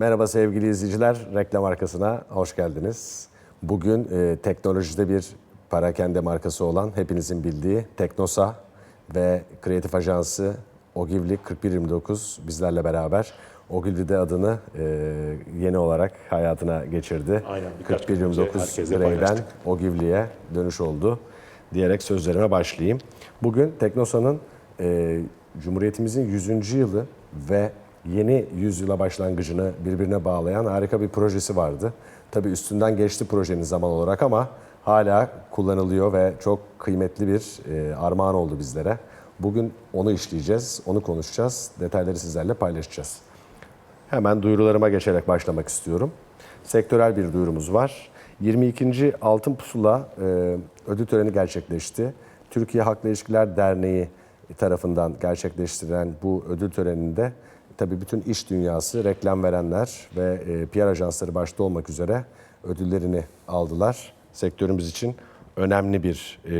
Merhaba sevgili izleyiciler, reklam arkasına hoş geldiniz. Bugün e, teknolojide bir parakende markası olan hepinizin bildiği Teknosa ve kreatif ajansı Ogilvy 4129 bizlerle beraber. Ogilvy de adını e, yeni olarak hayatına geçirdi. Aynen, birkaç gün önce 4129 herkesle Grey'den paylaştık. Ogilvy'ye dönüş oldu diyerek sözlerime başlayayım. Bugün Teknosa'nın e, Cumhuriyetimizin 100. yılı ve yeni yüzyıla başlangıcını birbirine bağlayan harika bir projesi vardı. Tabii üstünden geçti projenin zaman olarak ama hala kullanılıyor ve çok kıymetli bir e, armağan oldu bizlere. Bugün onu işleyeceğiz, onu konuşacağız, detayları sizlerle paylaşacağız. Hemen duyurularıma geçerek başlamak istiyorum. Sektörel bir duyurumuz var. 22. Altın Pusula e, ödül töreni gerçekleşti. Türkiye Halkla İlişkiler Derneği tarafından gerçekleştirilen bu ödül töreninde tabii bütün iş dünyası, reklam verenler ve e, PR ajansları başta olmak üzere ödüllerini aldılar. Sektörümüz için önemli bir e,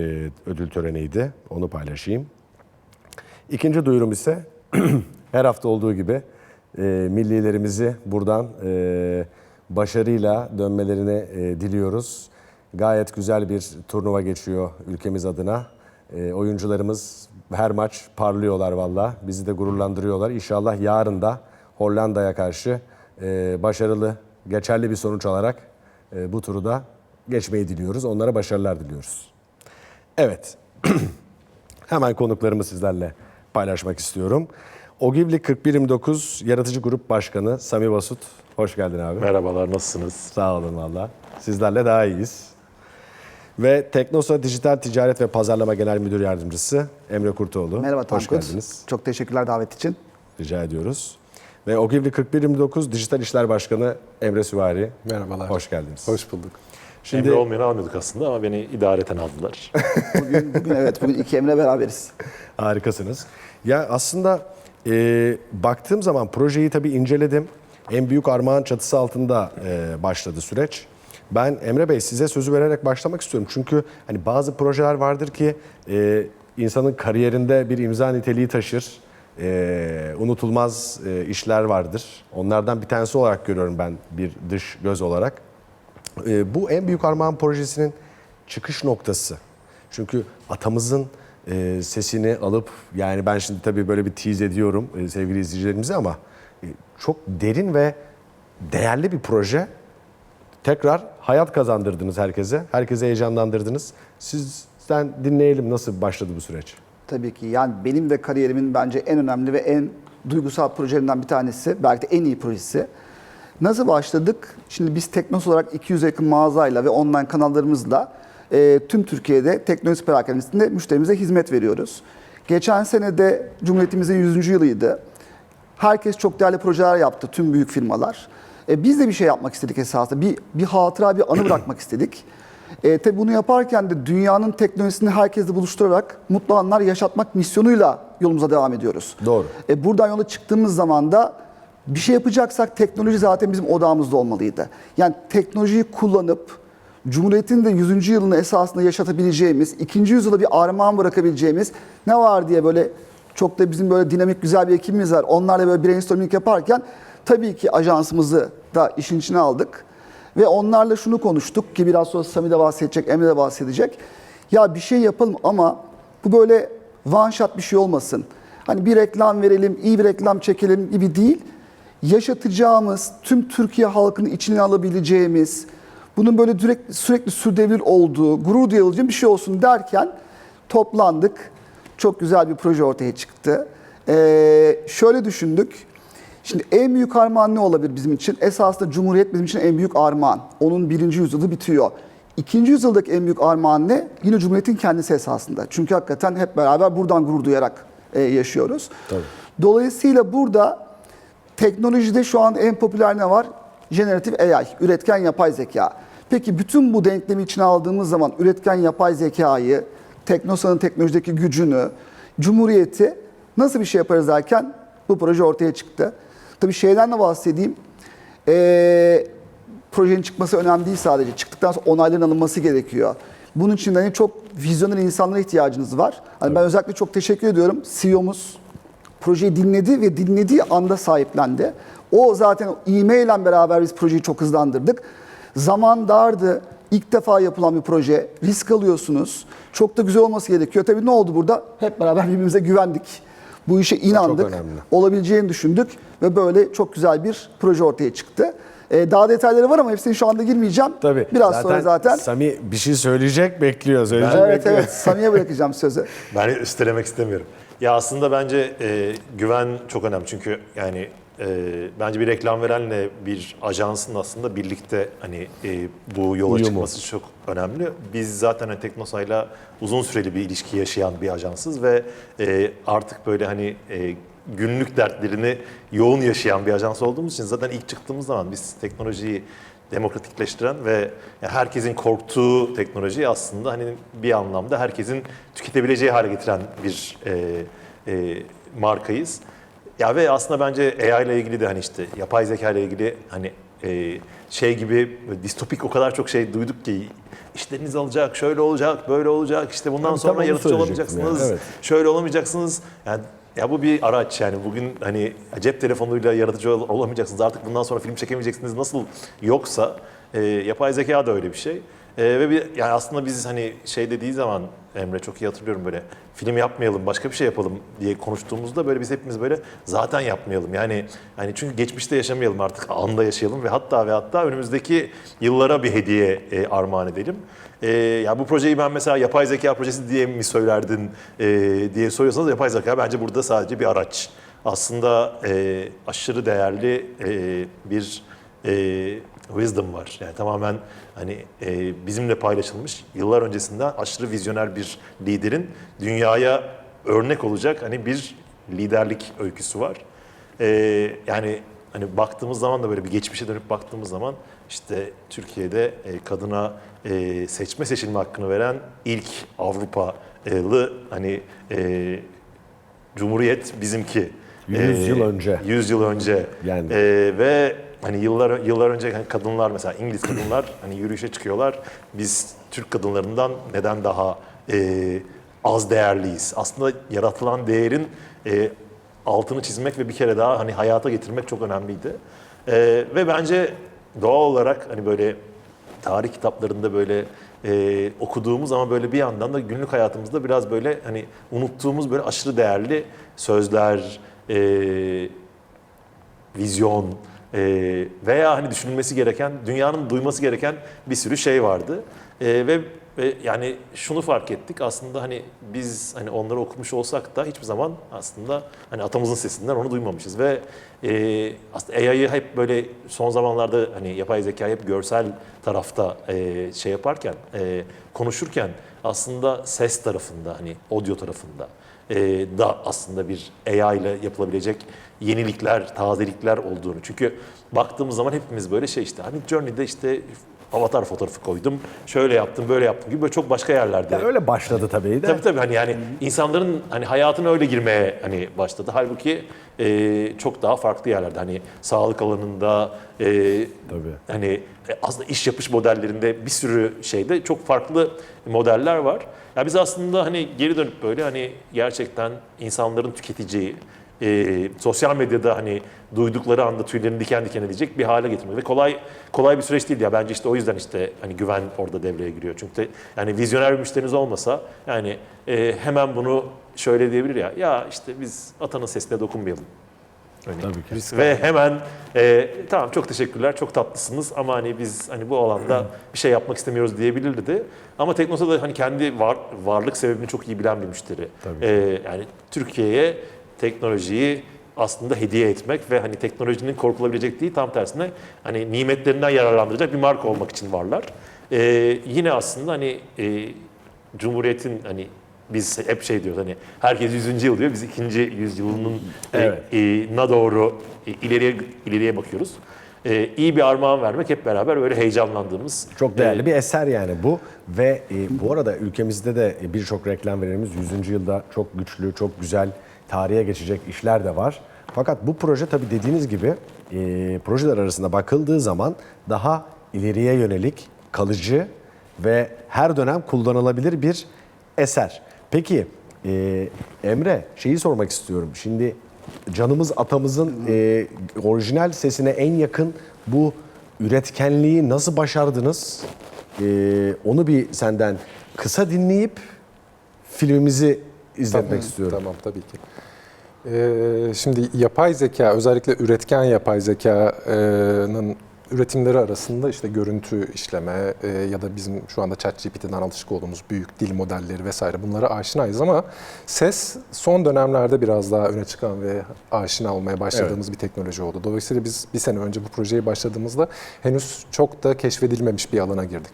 ödül töreniydi. Onu paylaşayım. İkinci duyurum ise her hafta olduğu gibi e, millilerimizi buradan e, başarıyla dönmelerini e, diliyoruz. Gayet güzel bir turnuva geçiyor ülkemiz adına. E, oyuncularımız her maç parlıyorlar valla. Bizi de gururlandırıyorlar. İnşallah yarın da Hollanda'ya karşı e, başarılı, geçerli bir sonuç alarak e, bu turu da geçmeyi diliyoruz. Onlara başarılar diliyoruz. Evet. Hemen konuklarımı sizlerle paylaşmak istiyorum. Ogivli 4129 Yaratıcı Grup Başkanı Sami Basut. Hoş geldin abi. Merhabalar, nasılsınız? Sağ olun valla. Sizlerle daha iyiyiz. Ve Teknosa Dijital Ticaret ve Pazarlama Genel Müdür Yardımcısı Emre Kurtoğlu. Merhaba Hoş Tankut. geldiniz. Çok teşekkürler davet için. Rica ediyoruz. Ve Ogivli 4129 Dijital İşler Başkanı Emre Süvari. Merhabalar. Hoş geldiniz. Hoş bulduk. Şimdi- Emre olmayanı almıyorduk aslında ama beni idareten aldılar. Bugün, bugün evet bugün iki Emre beraberiz. Harikasınız. Ya aslında e, baktığım zaman projeyi tabii inceledim. En büyük armağan çatısı altında e, başladı süreç. Ben Emre Bey size sözü vererek başlamak istiyorum. Çünkü hani bazı projeler vardır ki e, insanın kariyerinde bir imza niteliği taşır. E, unutulmaz e, işler vardır. Onlardan bir tanesi olarak görüyorum ben bir dış göz olarak. E, bu en büyük armağan projesinin çıkış noktası. Çünkü atamızın e, sesini alıp yani ben şimdi tabii böyle bir tease ediyorum e, sevgili izleyicilerimize ama e, çok derin ve değerli bir proje. Tekrar hayat kazandırdınız herkese. Herkese heyecanlandırdınız. Sizden dinleyelim nasıl başladı bu süreç? Tabii ki yani benim de kariyerimin bence en önemli ve en duygusal projelerinden bir tanesi. Belki de en iyi projesi. Nasıl başladık? Şimdi biz Teknos olarak 200 yakın mağazayla ve online kanallarımızla e, tüm Türkiye'de teknoloji perakendesinde müşterimize hizmet veriyoruz. Geçen sene de Cumhuriyetimizin 100. yılıydı. Herkes çok değerli projeler yaptı, tüm büyük firmalar. E, biz de bir şey yapmak istedik esasında. Bir, bir hatıra, bir anı bırakmak istedik. E, tabii bunu yaparken de dünyanın teknolojisini herkesle buluşturarak mutlu anlar yaşatmak misyonuyla yolumuza devam ediyoruz. Doğru. E, buradan yola çıktığımız zaman da bir şey yapacaksak teknoloji zaten bizim odağımızda olmalıydı. Yani teknolojiyi kullanıp Cumhuriyet'in de 100. yılını esasında yaşatabileceğimiz, 2. yüzyıla bir armağan bırakabileceğimiz ne var diye böyle çok da bizim böyle dinamik güzel bir ekibimiz var. Onlarla böyle brainstorming yaparken tabii ki ajansımızı da işin içine aldık. Ve onlarla şunu konuştuk ki biraz sonra Sami de bahsedecek, Emre de bahsedecek. Ya bir şey yapalım ama bu böyle one shot bir şey olmasın. Hani bir reklam verelim, iyi bir reklam çekelim gibi değil. Yaşatacağımız, tüm Türkiye halkını içine alabileceğimiz, bunun böyle sürekli, sürekli sürdürülebilir olduğu, gurur duyulacağı bir şey olsun derken toplandık. Çok güzel bir proje ortaya çıktı. Ee, şöyle düşündük. Şimdi en büyük armağan ne olabilir bizim için? Esasında Cumhuriyet bizim için en büyük armağan. Onun birinci yüzyılı bitiyor. İkinci yüzyıldaki en büyük armağan ne? Yine Cumhuriyet'in kendisi esasında. Çünkü hakikaten hep beraber buradan gurur duyarak e, yaşıyoruz. Dolayısıyla burada teknolojide şu an en popüler ne var? Generatif AI, üretken yapay zeka. Peki bütün bu denklemi içine aldığımız zaman üretken yapay zekayı, Teknosa'nın teknolojideki gücünü, Cumhuriyeti nasıl bir şey yaparız derken bu proje ortaya çıktı. Tabii şeyden de bahsedeyim. Ee, projenin çıkması önemli değil sadece. Çıktıktan sonra onayların alınması gerekiyor. Bunun için hani çok vizyoner insanlara ihtiyacınız var. Hani ben özellikle çok teşekkür ediyorum. CEO'muz projeyi dinledi ve dinlediği anda sahiplendi. O zaten e-mail ile beraber biz projeyi çok hızlandırdık. Zaman dardı. İlk defa yapılan bir proje. Risk alıyorsunuz. Çok da güzel olması gerekiyor. Tabii ne oldu burada? Hep beraber birbirimize güvendik. Bu işe inandık. Olabileceğini düşündük ve böyle çok güzel bir proje ortaya çıktı. Ee, daha detayları var ama hepsini şu anda girmeyeceğim. Tabii. Biraz sonra zaten. Sami bir şey söyleyecek, bekliyor. Söyleyecek, Evet bekliyor. evet Sami'ye bırakacağım sözü. Ben üstelemek istemiyorum. Ya aslında bence e, güven çok önemli çünkü yani e, bence bir reklam verenle bir ajansın aslında birlikte hani e, bu yola Uyumu. çıkması çok önemli. Biz zaten hani Teknosa'yla uzun süreli bir ilişki yaşayan bir ajansız ve e, artık böyle hani e, günlük dertlerini yoğun yaşayan bir ajans olduğumuz için zaten ilk çıktığımız zaman biz teknolojiyi demokratikleştiren ve herkesin korktuğu teknolojiyi aslında hani bir anlamda herkesin tüketebileceği hale getiren bir e, e, markayız. Ya ve aslında bence AI ile ilgili de hani işte yapay zeka ile ilgili hani e, şey gibi distopik o kadar çok şey duyduk ki işleriniz alacak, şöyle olacak, böyle olacak, işte bundan tam sonra yaratıcı olamayacaksınız, yani, evet. şöyle olamayacaksınız. Yani ya bu bir araç yani bugün hani cep telefonuyla yaratıcı ol- olamayacaksınız artık bundan sonra film çekemeyeceksiniz nasıl yoksa e, yapay zeka da öyle bir şey. E, ve bir, yani aslında biz hani şey dediği zaman Emre çok iyi hatırlıyorum böyle film yapmayalım başka bir şey yapalım diye konuştuğumuzda böyle biz hepimiz böyle zaten yapmayalım yani hani çünkü geçmişte yaşamayalım artık anda yaşayalım ve hatta ve hatta önümüzdeki yıllara bir hediye e, armağan edelim. E, ya bu projeyi ben mesela yapay zeka projesi diye mi söylerdin e, diye soruyorsanız yapay zeka bence burada sadece bir araç. Aslında e, aşırı değerli e, bir e, wisdom var. Yani tamamen hani e, bizimle paylaşılmış yıllar öncesinden aşırı vizyoner bir liderin dünyaya örnek olacak hani bir liderlik öyküsü var. E, yani hani baktığımız zaman da böyle bir geçmişe dönüp baktığımız zaman işte Türkiye'de e, kadına e, seçme seçilme hakkını veren ilk Avrupalı hani e, Cumhuriyet bizimki. 100 yıl önce. 100 yıl önce. Yani. Ee, ve hani yıllar yıllar önce hani kadınlar mesela İngiliz kadınlar hani yürüyüşe çıkıyorlar. Biz Türk kadınlarından neden daha e, az değerliyiz? Aslında yaratılan değerin e, altını çizmek ve bir kere daha hani hayata getirmek çok önemliydi. E, ve bence doğal olarak hani böyle tarih kitaplarında böyle e, okuduğumuz ama böyle bir yandan da günlük hayatımızda biraz böyle hani unuttuğumuz böyle aşırı değerli sözler, e, vizyon e, veya hani düşünülmesi gereken, dünyanın duyması gereken bir sürü şey vardı. E, ve, ve yani şunu fark ettik aslında hani biz hani onları okumuş olsak da hiçbir zaman aslında hani atamızın sesinden onu duymamışız ve e, aslında AI'yı hep böyle son zamanlarda hani yapay zekayı hep görsel tarafta e, şey yaparken e, konuşurken aslında ses tarafında hani audio tarafında e, da aslında bir AI ile yapılabilecek yenilikler, tazelikler olduğunu. Çünkü baktığımız zaman hepimiz böyle şey işte hani Journey'de işte avatar fotoğrafı koydum, şöyle yaptım, böyle yaptım gibi böyle çok başka yerlerde. Ya öyle başladı tabii de. Tabii tabii hani yani insanların hani hayatına öyle girmeye hani başladı. Halbuki e, çok daha farklı yerlerde hani sağlık alanında e, Tabii. hani e, aslında iş yapış modellerinde bir sürü şeyde çok farklı modeller var. Ya biz aslında hani geri dönüp böyle hani gerçekten insanların tüketeceği e, sosyal medyada hani duydukları anda tüylerini diken diken edecek bir hale getirmek ve kolay kolay bir süreç değil ya bence işte o yüzden işte hani güven orada devreye giriyor çünkü de, yani vizyoner bir müşteriniz olmasa yani e, hemen bunu şöyle diyebilir ya ya işte biz atanın sesine dokunmayalım. Hani Tabii ki. ve hemen e, tamam çok teşekkürler, çok tatlısınız ama hani biz hani bu alanda bir şey yapmak istemiyoruz diyebilirdi. Ama Teknosa da hani kendi var, varlık sebebini çok iyi bilen bir müşteri. Tabii. E, yani Türkiye'ye teknolojiyi aslında hediye etmek ve hani teknolojinin korkulabilecek değil tam tersine hani nimetlerinden yararlandıracak bir marka olmak için varlar. E, yine aslında hani e, Cumhuriyet'in hani biz hep şey diyoruz hani herkes 100. yıl diyor biz ikinci yüzyılının Evet. e, e, na doğru e, ileriye ileriye bakıyoruz. E, iyi bir armağan vermek hep beraber böyle heyecanlandığımız. Çok değerli e, bir eser yani bu ve e, bu arada ülkemizde de birçok reklam verenimiz 100. yılda çok güçlü, çok güzel tarihe geçecek işler de var. Fakat bu proje tabii dediğiniz gibi e, projeler arasında bakıldığı zaman daha ileriye yönelik, kalıcı ve her dönem kullanılabilir bir eser. Peki e, Emre şeyi sormak istiyorum. Şimdi canımız atamızın e, orijinal sesine en yakın bu üretkenliği nasıl başardınız? E, onu bir senden kısa dinleyip filmimizi izletmek istiyorum. Tamam tabii ki. Ee, şimdi yapay zeka, özellikle üretken yapay zekanın üretimleri arasında işte görüntü işleme e, ya da bizim şu anda ChatGPT'den alışık olduğumuz büyük dil modelleri vesaire bunlara aşinayız ama ses son dönemlerde biraz daha öne çıkan ve aşina olmaya başladığımız bir teknoloji oldu. Dolayısıyla biz bir sene önce bu projeye başladığımızda henüz çok da keşfedilmemiş bir alana girdik.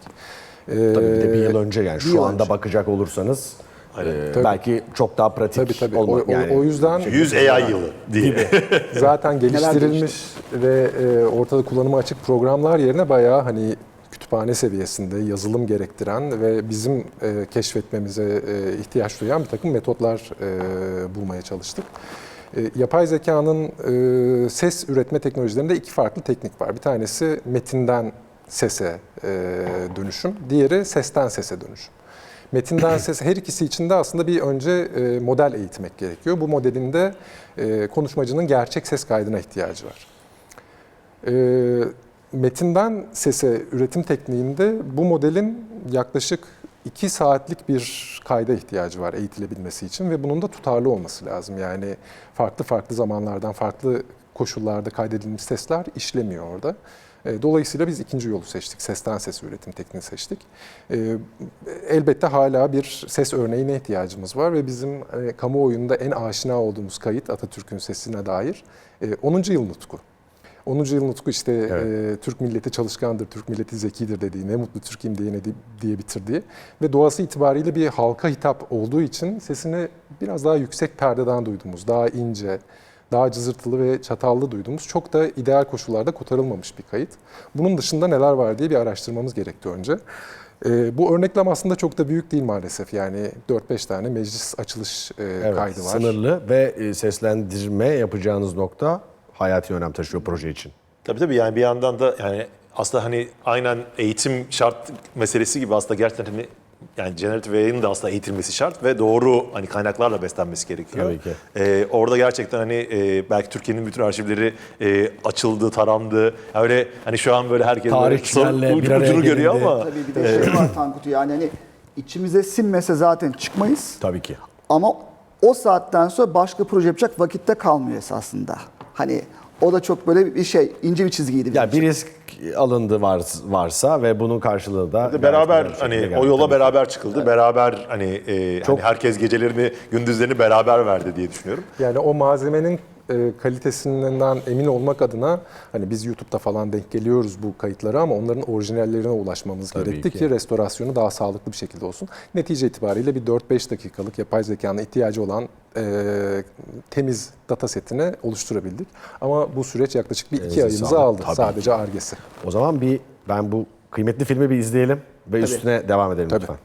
Ee, Tabii bir de bir yıl önce yani şu anda önce. bakacak olursanız e, Tabii. belki çok daha pratik Tabii tabii. O, o- yani o yüzden 100 AI yılı diye. zaten geliştirilmiş ve e, ortada kullanıma açık programlar yerine bayağı hani kütüphane seviyesinde yazılım gerektiren ve bizim e, keşfetmemize e, ihtiyaç duyan bir takım metotlar e, bulmaya çalıştık. E, yapay zekanın e, ses üretme teknolojilerinde iki farklı teknik var. Bir tanesi metinden sese e, dönüşüm, diğeri sesten sese dönüşüm. Metinden ses her ikisi için de aslında bir önce e, model eğitmek gerekiyor. Bu modelin de e, konuşmacının gerçek ses kaydına ihtiyacı var. E, metinden sese üretim tekniğinde bu modelin yaklaşık 2 saatlik bir kayda ihtiyacı var eğitilebilmesi için ve bunun da tutarlı olması lazım. Yani farklı farklı zamanlardan farklı koşullarda kaydedilmiş sesler işlemiyor orada. E, Dolayısıyla biz ikinci yolu seçtik. Sesten ses üretim tekniğini seçtik. E, Elbette hala bir ses örneğine ihtiyacımız var ve bizim e, kamuoyunda en aşina olduğumuz kayıt Atatürk'ün sesine dair e, 10. yıl nutku. 10. yıl nutku işte e, Türk milleti çalışkandır, Türk milleti zekidir dediği, ne mutlu Türk'üm diyene di- diye bitirdiği ve doğası itibariyle bir halka hitap olduğu için sesini biraz daha yüksek perdeden duyduğumuz, daha ince, daha cızırtılı ve çatallı duyduğumuz çok da ideal koşullarda kotarılmamış bir kayıt. Bunun dışında neler var diye bir araştırmamız gerekti önce. E, bu örneklem aslında çok da büyük değil maalesef. Yani 4-5 tane meclis açılış e, Evet, kaydı var. sınırlı ve e, seslendirme yapacağınız nokta hayati önem taşıyor proje için. Tabii tabii yani bir yandan da yani aslında hani aynen eğitim şart meselesi gibi aslında gerçekten hani yani generative yayının da aslında eğitilmesi şart ve doğru hani kaynaklarla beslenmesi gerekiyor. Tabii ki. Ee, orada gerçekten hani e, belki Türkiye'nin bütün arşivleri e, açıldı, tarandı. Öyle hani şu an böyle herkes Tarihçilerle son- bir araya ucunu görüyor gelindi. ama Tabii bir de şey var Tankut yani hani içimize sinmese zaten çıkmayız. Tabii ki. Ama o saatten sonra başka proje yapacak vakitte kalmıyor esasında. Hani o da çok böyle bir şey, ince bir çizgiydi. Ya için. bir risk alındı var, varsa ve bunun karşılığı da beraber bir hani o yola beraber çıkıldı. Beraber hani, e, hani herkes gecelerini, gündüzlerini beraber verdi diye düşünüyorum. Yani o malzemenin e, kalitesinden emin olmak adına hani biz YouTube'da falan denk geliyoruz bu kayıtlara ama onların orijinallerine ulaşmamız Tabii gerekti ki. ki. restorasyonu daha sağlıklı bir şekilde olsun. Netice itibariyle bir 4-5 dakikalık yapay zekanın ihtiyacı olan e, temiz data setini oluşturabildik. Ama bu süreç yaklaşık bir iki Elinize ayımızı sağlık. aldı Tabii sadece argesi. O zaman bir ben bu kıymetli filmi bir izleyelim ve üstüne devam edelim Tabii. lütfen.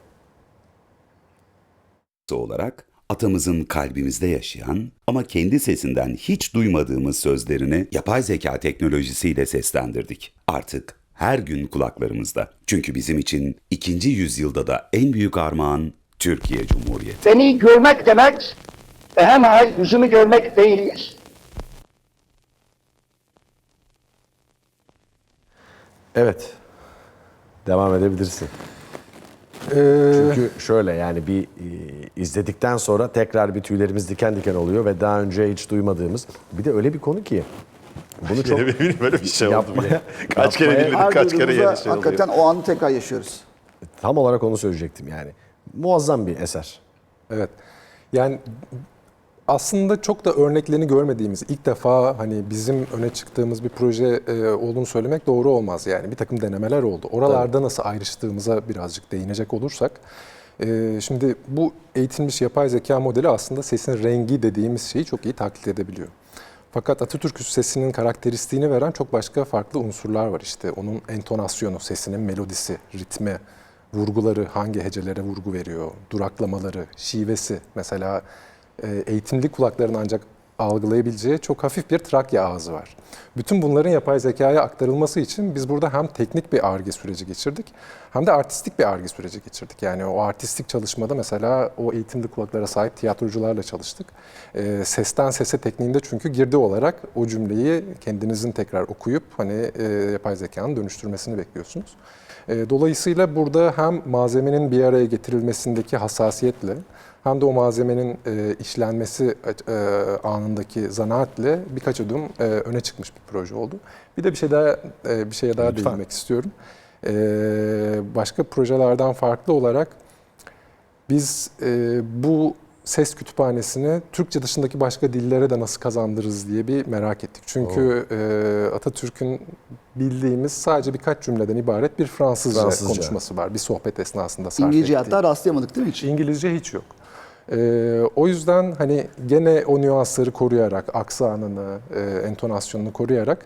olarak atamızın kalbimizde yaşayan ama kendi sesinden hiç duymadığımız sözlerini yapay zeka teknolojisiyle seslendirdik. Artık her gün kulaklarımızda. Çünkü bizim için ikinci yüzyılda da en büyük armağan Türkiye Cumhuriyeti. Beni görmek demek, hemen yüzümü görmek değildir. Evet. Devam edebilirsin. Çünkü şöyle yani bir e, izledikten sonra tekrar bir tüylerimiz diken diken oluyor ve daha önce hiç duymadığımız bir de öyle bir konu ki bunu çok Yine böyle bir şey oldu Yapmaya- bile. Kaç kere yapmaya- dinledik, kaç kere yeni şey oluyor. hakikaten o anı tekrar yaşıyoruz. tam olarak onu söyleyecektim yani. Muazzam bir eser. Evet. Yani aslında çok da örneklerini görmediğimiz, ilk defa hani bizim öne çıktığımız bir proje e, olduğunu söylemek doğru olmaz. Yani bir takım denemeler oldu. Oralarda nasıl ayrıştığımıza birazcık değinecek olursak, e, şimdi bu eğitilmiş yapay zeka modeli aslında sesin rengi dediğimiz şeyi çok iyi taklit edebiliyor. Fakat Atatürk sesinin karakteristiğini veren çok başka farklı unsurlar var işte. Onun entonasyonu, sesinin melodisi, ritmi, vurguları, hangi hecelere vurgu veriyor, duraklamaları, şivesi. Mesela eğitimli kulakların ancak algılayabileceği çok hafif bir Trakya ağzı var. Bütün bunların yapay zekaya aktarılması için biz burada hem teknik bir ARGE süreci geçirdik hem de artistik bir ARGE süreci geçirdik. Yani o artistik çalışmada mesela o eğitimli kulaklara sahip tiyatrocularla çalıştık. Ee, sesten sese tekniğinde çünkü girdi olarak o cümleyi kendinizin tekrar okuyup hani e, yapay zekanın dönüştürmesini bekliyorsunuz. E, Dolayısıyla burada hem malzemenin bir araya getirilmesindeki hassasiyetle hem de o malzemenin e, işlenmesi e, anındaki zanaatle birkaç adım e, öne çıkmış bir proje oldu. Bir de bir şey daha e, bir şeye daha Lütfen. değinmek istiyorum. E, başka projelerden farklı olarak biz e, bu ses kütüphanesini Türkçe dışındaki başka dillere de nasıl kazandırırız diye bir merak ettik. Çünkü e, Atatürk'ün bildiğimiz sadece birkaç cümleden ibaret bir Fransızca, Fransızca. konuşması var. Bir sohbet esnasında sarf İngilizce ettiği. hatta rastlayamadık değil mi hiç? İngilizce hiç yok. Ee, o yüzden hani gene o nüansları koruyarak, aksanını, e, entonasyonunu koruyarak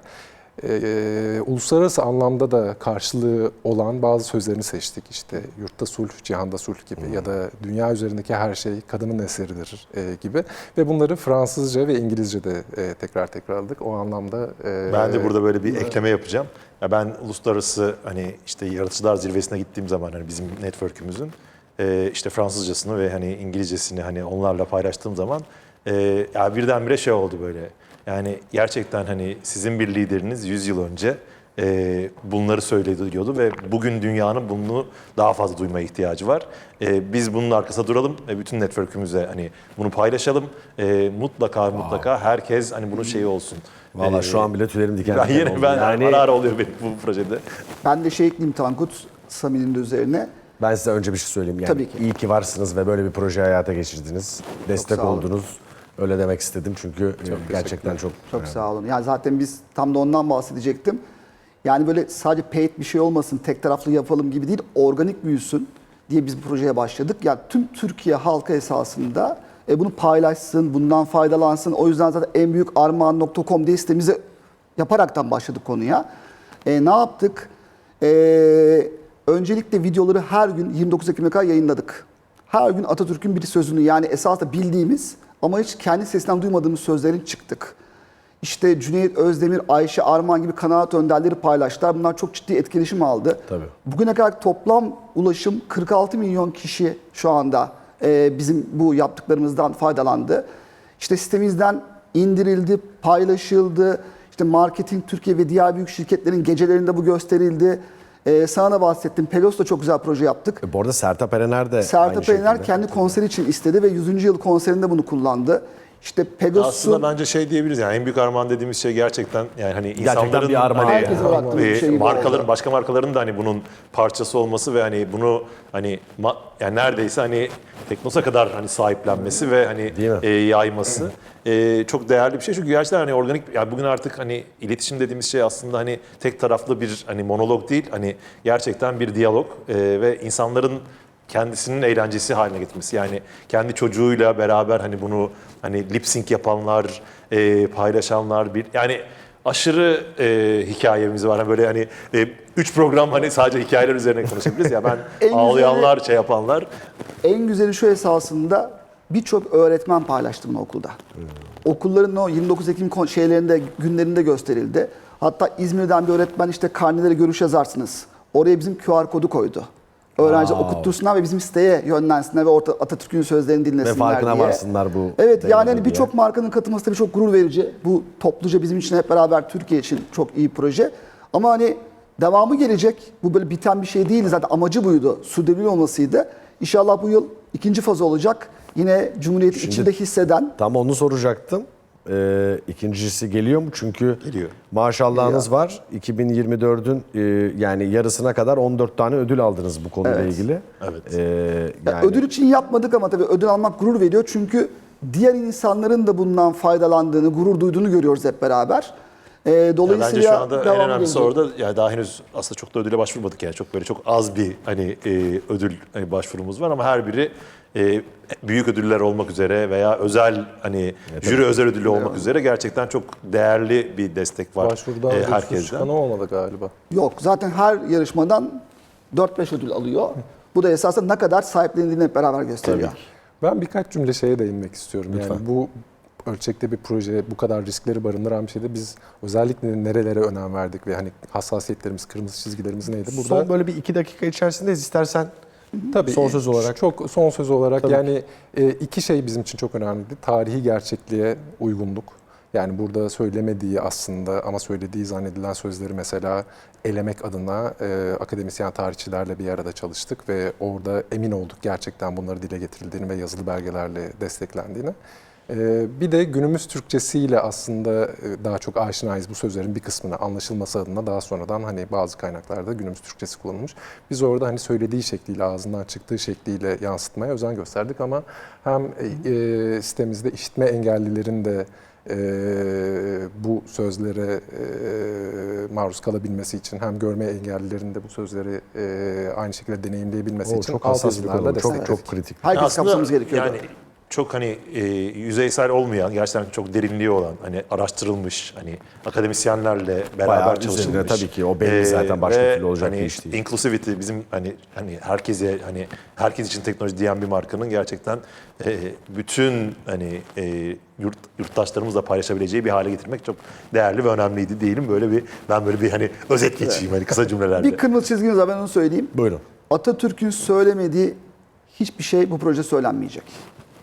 e, uluslararası anlamda da karşılığı olan bazı sözlerini seçtik. İşte yurtta sulh, cihanda sulh gibi ya da dünya üzerindeki her şey kadının eseridir e, gibi. Ve bunları Fransızca ve İngilizce'de e, tekrar tekrarladık. O anlamda e, Ben de burada böyle bir ekleme yapacağım. Ya ben uluslararası hani işte yaratıcılar zirvesine gittiğim zaman hani bizim network'ümüzün e, işte Fransızcasını ve hani İngilizcesini hani onlarla paylaştığım zaman e, ya birdenbire şey oldu böyle. Yani gerçekten hani sizin bir lideriniz 100 yıl önce e, bunları söylediyordu ve bugün dünyanın bunu daha fazla duymaya ihtiyacı var. E, biz bunun arkasında duralım ve bütün network'ümüze hani bunu paylaşalım. E, mutlaka mutlaka herkes hani bunun şeyi olsun. Valla E, şu an bile tüylerim diken diken yine oldu. ben Yani ara ara oluyor benim bu projede. Ben de şey ekleyeyim Tankut, Sami'nin de üzerine. ben size önce bir şey söyleyeyim. Yani Tabii ki. iyi ki varsınız ve böyle bir proje hayata geçirdiniz. Destek oldunuz. Öyle demek istedim çünkü e, gerçekten çok Çok sağ olun. Yani zaten biz tam da ondan bahsedecektim. Yani böyle sadece paid bir şey olmasın, tek taraflı yapalım gibi değil, organik büyüsün diye biz bu projeye başladık. Yani tüm Türkiye halkı esasında e, bunu paylaşsın, bundan faydalansın. O yüzden zaten en büyük armağan.com diye sitemizi yaparaktan başladık konuya. E, ne yaptık? E, öncelikle videoları her gün 29 Ekim'e kadar yayınladık. Her gün Atatürk'ün bir sözünü yani esasında bildiğimiz ama hiç kendi sesinden duymadığımız sözlerin çıktık. İşte Cüneyt Özdemir, Ayşe Arman gibi kanaat önderleri paylaştılar. Bunlar çok ciddi etkileşim aldı. Tabii. Bugüne kadar toplam ulaşım 46 milyon kişi şu anda e, bizim bu yaptıklarımızdan faydalandı. İşte sitemizden indirildi, paylaşıldı. İşte marketing Türkiye ve diğer büyük şirketlerin gecelerinde bu gösterildi. E, sana da bahsettim. Pegasus da çok güzel proje yaptık. E, Bu arada Sertab Erener de aynı Sertab Erener şekilde. kendi konseri için istedi ve 100. yıl konserinde bunu kullandı. İşte Pegasus'u Aslında bence şey diyebiliriz yani en büyük armağan dediğimiz şey gerçekten yani hani insanların bir armağan. hani, bıraktığımız bir şey markaların oldu. başka markaların da hani bunun parçası olması ve hani bunu hani ma- yani neredeyse hani Teknosa kadar hani sahiplenmesi ve hani e, yayması e, çok değerli bir şey. Çünkü gerçekten hani organik yani bugün artık hani iletişim dediğimiz şey aslında hani tek taraflı bir hani monolog değil hani gerçekten bir diyalog e, ve insanların kendisinin eğlencesi haline getirmesi. Yani kendi çocuğuyla beraber hani bunu hani lip sync yapanlar, e, paylaşanlar bir yani aşırı e, hikayemiz var. Hani böyle hani e, üç program hani sadece hikayeler üzerine konuşabiliriz ya ben En güzeli- ağlayanlar şey yapanlar En güzeli şu esasında birçok öğretmen paylaştı bunu okulda. Okulların o 29 Ekim şeylerinde, günlerinde gösterildi. Hatta İzmir'den bir öğretmen işte karneleri görüş yazarsınız. Oraya bizim QR kodu koydu. Öğrenciler Wow. okuttursunlar ve bizim siteye yönlensinler ve orta Atatürk'ün sözlerini dinlesinler Ve farkına diye. varsınlar bu Evet yani hani diye. birçok markanın katılması tabii çok gurur verici. Bu topluca bizim için hep beraber Türkiye için çok iyi proje. Ama hani devamı gelecek. Bu böyle biten bir şey değildi zaten amacı buydu. Sürdürülebilir olmasıydı. İnşallah bu yıl ikinci faz olacak. Yine Cumhuriyet'i Şimdi- içinde hisseden Tam onu soracaktım. Ee, ikincisi geliyor mu? Çünkü Geliyor. maşallahınız var. 2024'ün e, yani yarısına kadar 14 tane ödül aldınız bu konuyla Evet. ilgili. Evet. Ee, Ya yani ödül için yapmadık ama tabii ödül almak gurur veriyor. Çünkü diğer insanların da bundan faydalandığını, gurur duyduğunu görüyoruz hep beraber. Ee, Ya dolayısıyla bence şu anda en önemlisi gelecek. orada yani daha henüz aslında çok da ödüle başvurmadık yani çok böyle çok az bir hani e, ödül hani başvurumuz var ama her biri e, büyük ödüller olmak üzere veya özel hani jüri özel ödülü olmak üzere gerçekten çok değerli bir destek var başvurudan e, herkesten. çıkanı olmadı galiba. Yok zaten her yarışmadan 4-5 ödül alıyor. Bu da esasında ne kadar sahiplenildiğini hep beraber gösteriyor. Ben birkaç cümle şeye değinmek istiyorum. Yani bu ölçekte bir proje, bu kadar riskleri barındıran bir şeyde biz özellikle nerelere önem verdik ve hani hassasiyetlerimiz, kırmızı çizgilerimiz neydi? Burada Son böyle bir iki dakika içerisindeyiz. İstersen Tabii Son söz olarak. Çok son söz olarak Tabii yani e, iki şey bizim için çok önemliydi. Tarihi gerçekliğe uygunluk. Yani burada söylemediği aslında ama söylediği zannedilen sözleri mesela elemek adına e, akademisyen tarihçilerle bir arada çalıştık ve orada emin olduk gerçekten bunları dile getirildiğini ve yazılı belgelerle desteklendiğini. E, bir de günümüz Türkçesiyle aslında e, daha çok aşinayız bu sözlerin bir kısmına anlaşılması adına daha sonradan hani bazı kaynaklarda günümüz Türkçesi kullanılmış. Biz orada hani söylediği şekliyle ağzından çıktığı şekliyle yansıtmaya özen gösterdik ama hem e, sitemizde işitme engellilerin de e, bu sözlere e, maruz kalabilmesi için hem görme engellilerin de bu sözleri e, aynı şekilde deneyimleyebilmesi o için çok alt hassas bir yazılarla konu. Çok destekledik. çok kritik. Herkes kapsamamız gerekiyor. Yani çok hani e, yüzeysel olmayan, gerçekten çok derinliği olan, hani araştırılmış, hani akademisyenlerle beraber Bayağı çalışılmış. üzerinde tabii ki o belli zaten başka ve türlü olacak hani bir iş değil. Inclusivity bizim hani hani herkese hani herkes için teknoloji diyen bir markanın gerçekten e, bütün hani e, yurt, yurttaşlarımızla paylaşabileceği bir hale getirmek çok değerli ve önemliydi diyelim. Böyle bir ben böyle bir hani özet geçeyim hani kısa cümlelerle. Bir kırmızı çizgimiz var ben onu söyleyeyim. Buyurun. Atatürk'ün söylemediği hiçbir şey bu proje söylenmeyecek.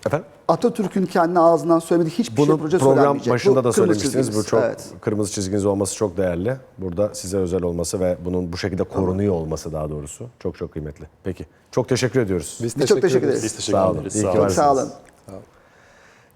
Efendim? Atatürk'ün kendi ağzından söylediği hiçbir şey Bunu proje program başında Bu da söylemiştiniz. Bu çok Evet. kırmızı çizginiz olması çok değerli. Burada size özel olması ve bunun bu şekilde korunuyor olması daha doğrusu çok çok kıymetli. Peki. Çok teşekkür ediyoruz. Biz Biz çok teşekkür ederiz. Biz teşekkür Sağ olun. ederiz. İyi ki Sağ Çok olun. varsınız. sağ olun.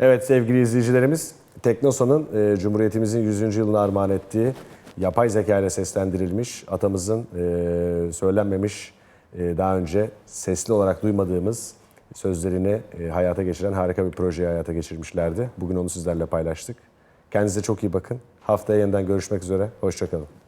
Evet sevgili izleyicilerimiz, Teknosa'nın e, Cumhuriyetimizin 100. yılını armağan ettiği yapay zeka ile seslendirilmiş, atamızın e, söylenmemiş, e, daha önce sesli olarak duymadığımız sözlerini e, hayata geçiren harika bir projeyi hayata geçirmişlerdi. Bugün onu sizlerle paylaştık. Kendinize çok iyi bakın. Haftaya yeniden görüşmek üzere. Hoşçakalın.